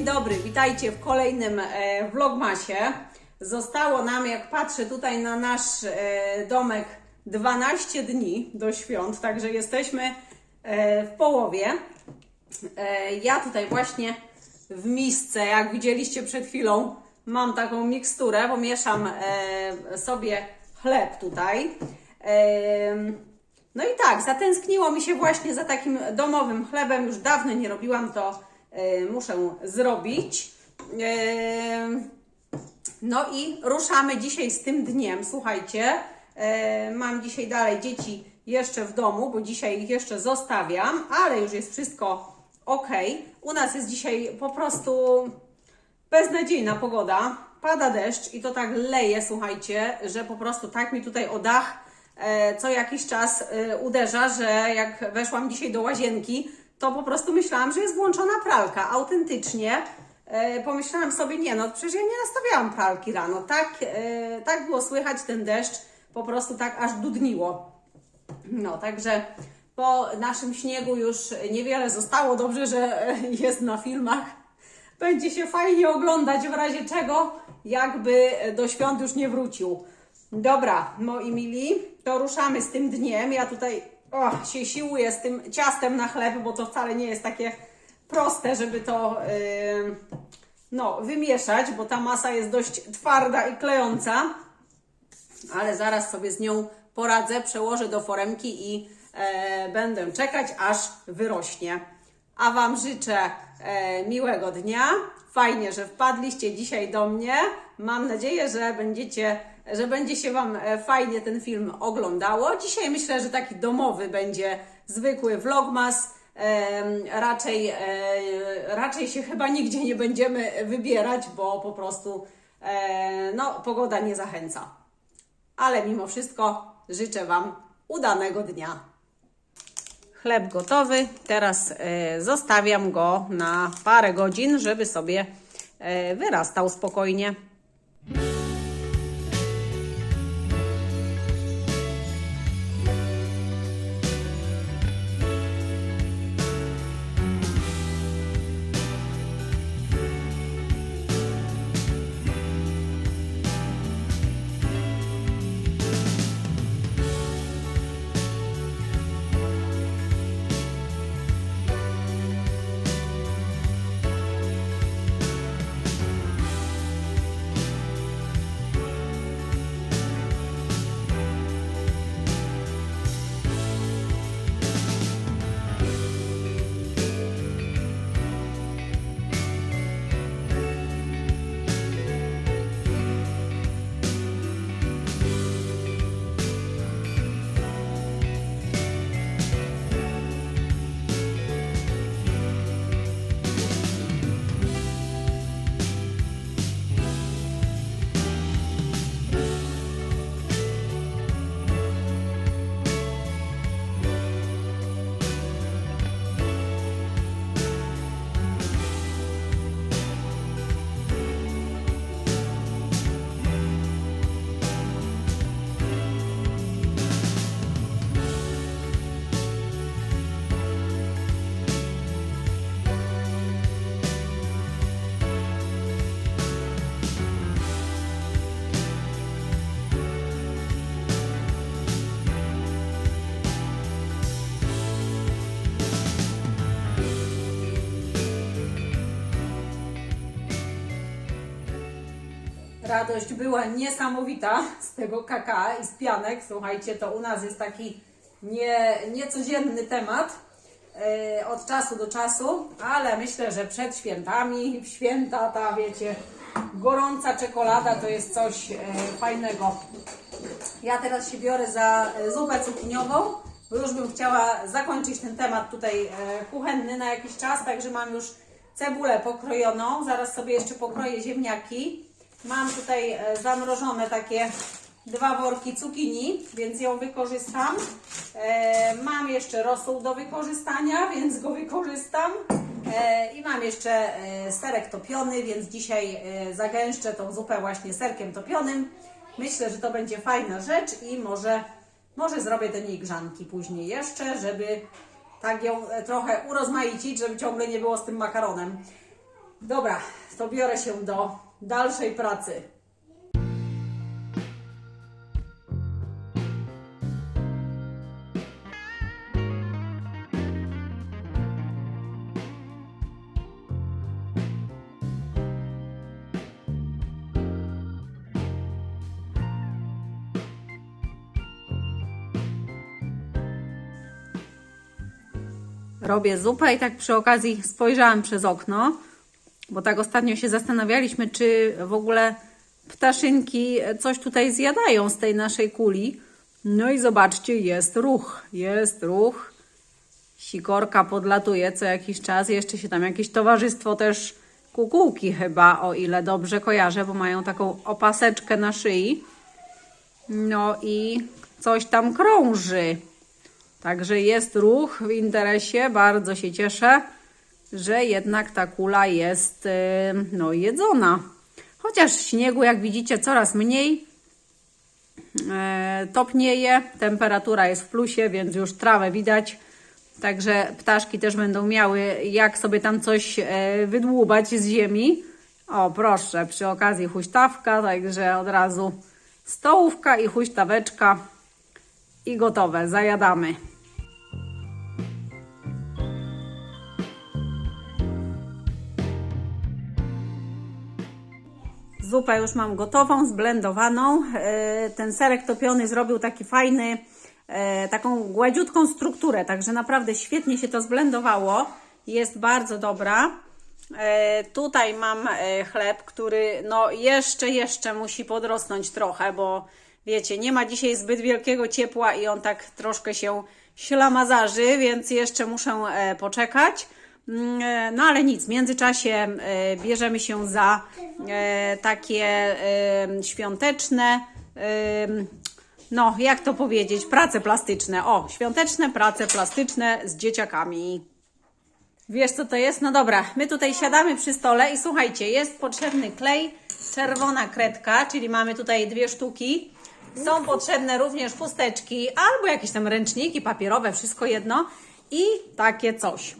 Dzień dobry, witajcie w kolejnym e, vlogmasie. Zostało nam, jak patrzę tutaj na nasz e, domek, 12 dni do świąt, także jesteśmy e, w połowie. Ja tutaj właśnie w misce, jak widzieliście przed chwilą, mam taką miksturę, bo mieszam sobie chleb tutaj. No i tak, zatęskniło mi się właśnie za takim domowym chlebem. Już dawno nie robiłam, to muszę zrobić. E, no i ruszamy dzisiaj z tym dniem. Słuchajcie, e, mam dzisiaj dalej dzieci jeszcze w domu, bo dzisiaj ich jeszcze zostawiam, ale już jest wszystko ok. U nas jest dzisiaj po prostu beznadziejna pogoda. Pada deszcz i to tak leje, słuchajcie, że po prostu tak mi tutaj o dach e, co jakiś czas e, uderza, że jak weszłam dzisiaj do łazienki, to po prostu myślałam, że jest włączona pralka. Autentycznie e, pomyślałam sobie, nie no, przecież ja nie nastawiałam pralki rano. Tak, e, tak było słychać ten deszcz, po prostu tak aż dudniło. No, także po naszym śniegu już niewiele zostało. Dobrze, że e, jest na filmach. Będzie się fajnie oglądać w razie czego, jakby do świąt już nie wrócił. Dobra, moi mili, to ruszamy z tym dniem. Ja tutaj o, się siłuję z tym ciastem na chleb, bo to wcale nie jest takie proste, żeby to yy, no, wymieszać, bo ta masa jest dość twarda i klejąca ale zaraz sobie z nią poradzę, przełożę do foremki i e, będę czekać, aż wyrośnie. A Wam życzę e, miłego dnia. Fajnie, że wpadliście dzisiaj do mnie. Mam nadzieję, że będziecie, że będzie się Wam e, fajnie ten film oglądało. Dzisiaj myślę, że taki domowy będzie zwykły vlogmas. Em, raczej, e, raczej się chyba nigdzie nie będziemy wybierać, bo po prostu e, no, pogoda nie zachęca ale mimo wszystko życzę Wam udanego dnia. Chleb gotowy. Teraz e, zostawiam go na parę godzin, żeby sobie e, wyrastał spokojnie. Radość była niesamowita z tego kaka i z pianek. Słuchajcie, to u nas jest taki nie, niecodzienny temat e, od czasu do czasu, ale myślę, że przed świętami, święta ta, wiecie, gorąca czekolada to jest coś e, fajnego. Ja teraz się biorę za zupę cukiniową, bo już bym chciała zakończyć ten temat tutaj e, kuchenny na jakiś czas, także mam już cebulę pokrojoną, zaraz sobie jeszcze pokroję ziemniaki. Mam tutaj e, zamrożone takie dwa worki cukinii, więc ją wykorzystam. E, Mam jeszcze rosół do wykorzystania, więc go wykorzystam. E, I mam jeszcze serek topiony, więc dzisiaj zagęszczę tą zupę właśnie serkiem topionym. Myślę, że to będzie fajna rzecz i może, może zrobię te niej grzanki później jeszcze, żeby tak ją trochę urozmaicić, żeby ciągle nie było z tym makaronem. Dobra, to biorę się do dalszej pracy. Robię zupę i tak przy okazji spojrzałam przez okno, bo tak ostatnio się zastanawialiśmy, czy w ogóle ptaszynki coś tutaj zjadają z tej naszej kuli. No i zobaczcie, jest ruch, jest ruch. Sikorka podlatuje co jakiś czas. Jeszcze się tam jakieś towarzystwo też kukułki chyba, o ile dobrze kojarzę, bo mają taką opaseczkę na szyi. No i coś tam krąży. Także jest ruch w interesie. Bardzo się cieszę, że jednak ta kula jest y, no, jedzona. Chociaż śniegu, jak widzicie, coraz mniej. E, topnieje, temperatura jest w plusie, więc już trawę widać. Także ptaszki też będą miały jak sobie tam coś e, wydłubać z ziemi. O, proszę, przy okazji huśtawka, także od razu stołówka i huśtaweczka i gotowe, zajadamy. Zupę już mam gotową, zblendowaną. E, Ten serek topiony zrobił taki fajny, e, taką gładziutką strukturę, także naprawdę świetnie się to zblendowało. Jest bardzo dobra. E, Tutaj mam chleb, który no jeszcze, jeszcze musi podrosnąć trochę, bo wiecie, nie ma dzisiaj zbyt wielkiego ciepła i on tak troszkę się ślamazarzy, więc jeszcze muszę poczekać. Mm, e, No ale nic, w międzyczasie e, bierzemy się za e, takie świąteczne, no jak to powiedzieć, prace plastyczne. O, świąteczne prace plastyczne z dzieciakami. Wiesz co to jest? No dobra, my tutaj siadamy przy stole i słuchajcie, jest potrzebny klej, czerwona kredka, czyli mamy tutaj dwie sztuki. Są potrzebne również chusteczki albo jakieś tam ręczniki papierowe, wszystko jedno i takie coś.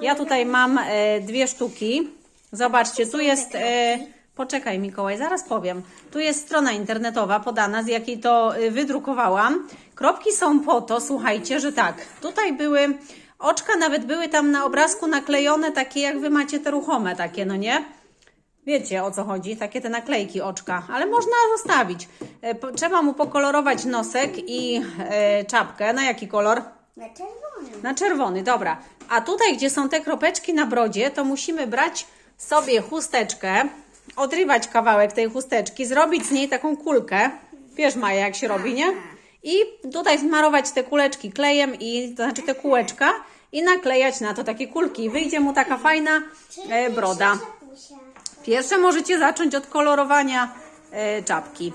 Ja tutaj mam e, dwie sztuki. Zobaczcie, tu jest. E, poczekaj, Mikołaj, zaraz powiem. Tu jest strona internetowa podana, z jakiej to e, wydrukowałam. Kropki są po to, słuchajcie, że tak. Tutaj były. Oczka nawet były tam na obrazku naklejone, takie jak wy macie te ruchome, takie, no nie? Wiecie o co chodzi, takie te naklejki oczka, ale można zostawić. E, po- Trzeba mu pokolorować nosek i e, czapkę. Na jaki kolor? Na czerwonym. Na czerwony, dobra. A tutaj, gdzie są te kropeczki na brodzie, to musimy brać sobie chusteczkę, odrywać kawałek tej chusteczki, zrobić z niej taką kulkę. Wiesz, Maja, jak się robi, nie? I tutaj smarować te kuleczki klejem, i to znaczy te kółeczka, i naklejać na to takie kulki. Wyjdzie mu taka fajna e, broda. Pierwsze możecie zacząć od kolorowania e, czapki.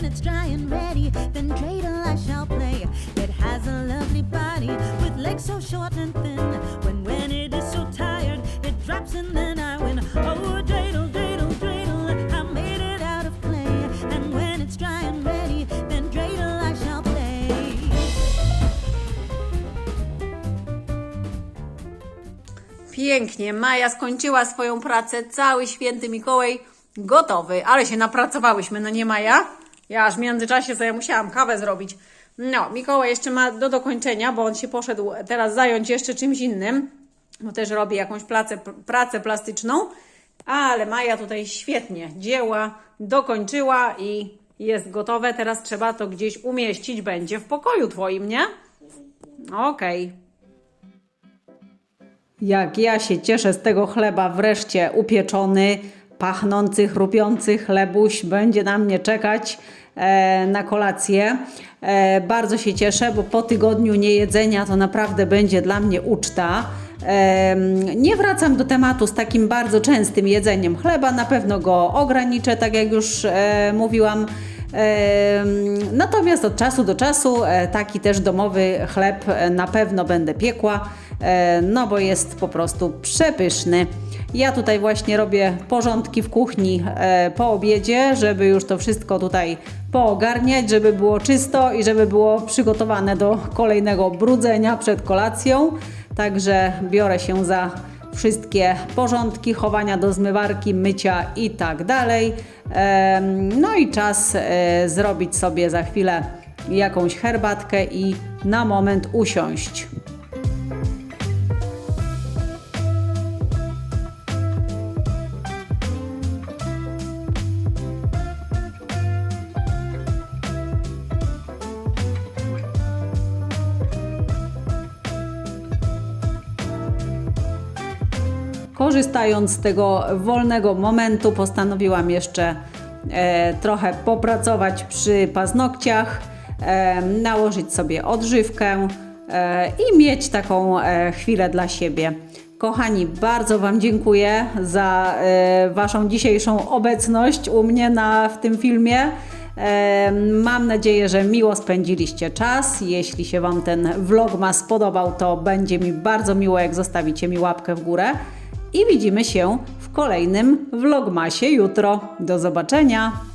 When it's dry and ready, then dreidel I shall play. It has a lovely body with legs so short and thin. When when it is so tired, it drops and then I win. Oh, dreidel, dreidel, dreidel, I made it out of clay. And when it's dry and ready, then dreidel I shall play. Pięknie. Maja skończyła swoją pracę. Cały święty Mikołaj gotowy. Ale się napracowałyśmy, no nie Maja? Ja aż w międzyczasie sobie musiałam kawę zrobić. No, Mikołaj jeszcze ma do dokończenia, bo on się poszedł teraz zająć jeszcze czymś innym. Bo też robi jakąś pracę, pracę plastyczną. Ale Maja tutaj świetnie dzieła dokończyła i jest gotowe. Teraz trzeba to gdzieś umieścić. Będzie w pokoju Twoim, nie? Okej. Jak ja się cieszę z tego chleba, wreszcie upieczony, pachnący, chrupiący chlebuś będzie na mnie czekać na kolację. E, bardzo się cieszę, bo po tygodniu niejedzenia to naprawdę będzie dla mnie uczta. Em, Nie wracam do tematu z takim bardzo częstym jedzeniem chleba, na pewno go ograniczę, tak jak już e, mówiłam Natomiast od czasu do czasu e, taki też domowy chleb e, na pewno będę piekła, e, no bo jest po prostu przepyszny. Ja tutaj właśnie robię porządki w kuchni e, po obiedzie, żeby już to wszystko tutaj poogarniać, żeby było czysto i żeby było przygotowane do kolejnego brudzenia przed kolacją. Także biorę się za wszystkie porządki, chowania do zmywarki, mycia i tak dalej. Em, No i czas e, zrobić sobie za chwilę jakąś herbatkę i na moment usiąść. Korzystając z tego wolnego momentu, postanowiłam jeszcze e, trochę popracować przy paznokciach, e, nałożyć sobie odżywkę e, i mieć taką e, chwilę dla siebie. Kochani, bardzo Wam dziękuję za e, Waszą dzisiejszą obecność u mnie na, w tym filmie. E, Mam nadzieję, że miło spędziliście czas. Jeśli się Wam ten vlogmas spodobał, to będzie mi bardzo miło, jak zostawicie mi łapkę w górę. I widzimy się w kolejnym vlogmasie jutro. Do zobaczenia!